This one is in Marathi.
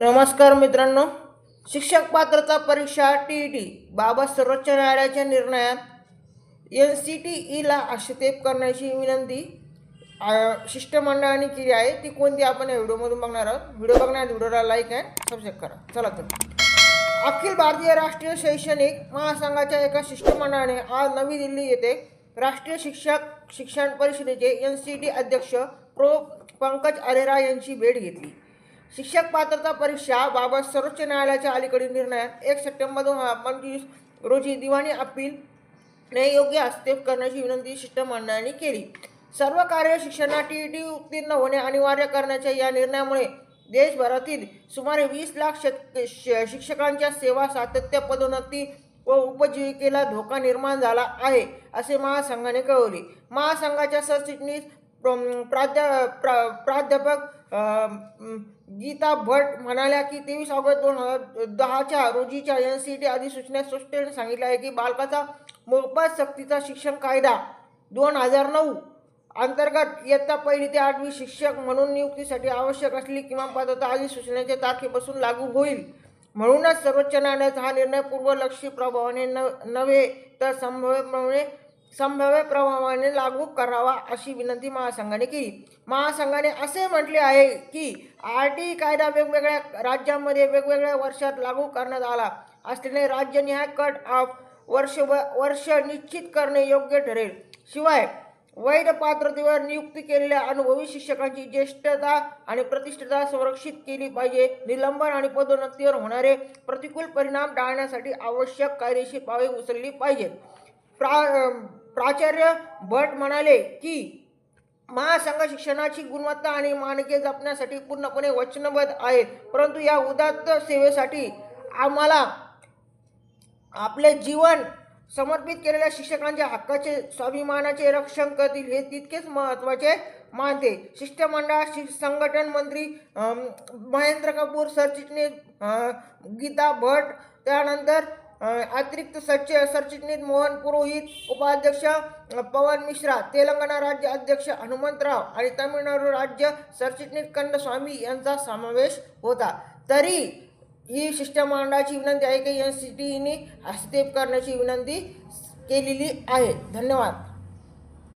नमस्कार मित्रांनो. शिक्षक पात्रता परीक्षा टी ई टी बाबा सर्वोच्च न्यायालयाच्या निर्णयात एन सी टी ईला आक्षेप करण्याची विनंती शिष्टमंडळाने केली आहे. ती कोणती आपण या व्हिडिओमधून बघणार आहोत. व्हिडिओ बघण्याआधी व्हिडिओला लाईक अँड सबस्क्राईब करा. चला तर. अखिल भारतीय राष्ट्रीय शैक्षणिक महासंघाच्या एका शिष्टमंडळाने आज नवी दिल्ली येथे राष्ट्रीय शिक्षक शिक्षण परिषदेचे एन सी टी अध्यक्ष प्रो पंकज अरेरा यांची भेट घेतली. शिक्षक पात्रता परीक्षा बाबत सर्वोच्च न्यायालयाच्या अलीकडील निर्णयात एक सप्टेंबर दोन हजार पंचवीस रोजी दिवाणी अपील ने योग्य हस्तक्षेप करण्याची विनंती शिष्टमंडळाने केली. सर्व कार्य शिक्षणात टी ई टी उत्तीर्ण होणे अनिवार्य करण्याच्या या निर्णयामुळे देशभरातील सुमारे वीस लाख शेत श- शिक्षकांच्या सेवा सातत्य पदोन्नती व उपजीविकेला धोका निर्माण झाला आहे असे महासंघाने कळवले. महासंघाच्या सरचिटणीस प्र- प्राध्या प्रा प्राध्यापक गीता भट म्हणाल्या की तेवीस ऑगस्ट दोन हजार दहाच्या रोजीच्या एन सी टी अधिसूचनेत स्पष्टपणे सांगितलं आहे की बालकाचा मोफत सक्तीचा शिक्षण कायदा दोन हजार नऊ अंतर्गत इयत्ता पहिली ते आठवी शिक्षक म्हणून नियुक्तीसाठी आवश्यक असलेली किमान पात्रता अधिसूचनेच्या तारखेपासून लागू होईल. म्हणूनच सर्वोच्च न्यायालयाचा हा निर्णय पूर्वलक्षी प्रभावाने न नव्हे तर संभाव्यपणे संभाव्य प्रभावाने लागू करावा अशी विनंती महासंघाने केली. महासंघाने असे म्हटले आहे की आर टी कायदा वेगवेगळ्या राज्यांमध्ये वेगवेगळ्या वर्षात लागू करण्यात आला असल्याने राज्यनिहाय कट ऑफ वर्ष वर्ष निश्चित करणे योग्य ठरेल. शिवाय वैध पात्रतेवर नियुक्ती केलेल्या अनुभवी शिक्षकांची ज्येष्ठता आणि प्रतिष्ठता संरक्षित केली पाहिजे. निलंबन आणि पदोन्नतीवर होणारे प्रतिकूल परिणाम टाळण्यासाठी आवश्यक कायदेशीर पावे उचलली पाहिजेत. प्रा प्राचार्य भट म्हणाले की महासंघ शिक्षणाची गुणवत्ता आणि मानके जपण्यासाठी पूर्णपणे वचनबद्ध आहे. परंतु या उदात्त सेवेसाठी आम्हाला आपले जीवन समर्पित केलेल्या शिक्षकांच्या हक्काचे स्वाभिमानाचे रक्षण करतील हे तितकेच महत्त्वाचे मानते. शिष्टमंडळ शि संघटन मंत्री महेंद्र कपूर सरचिटणीस गीता भट त्यानंतर अतिरिक्त सच सरचिटणीस मोहन पुरोहित उपाध्यक्ष पवन मिश्रा तेलंगणा राज्य अध्यक्ष हनुमंतराव आणि तामिळनाडू राज्य सरचिटणीस कंदस्वामी यांचा समावेश होता. तरी ही शिष्टमंडळाची विनंती आहे की एन सी टीने हस्तक्षेप करण्याची विनंती केलेली आहे. धन्यवाद.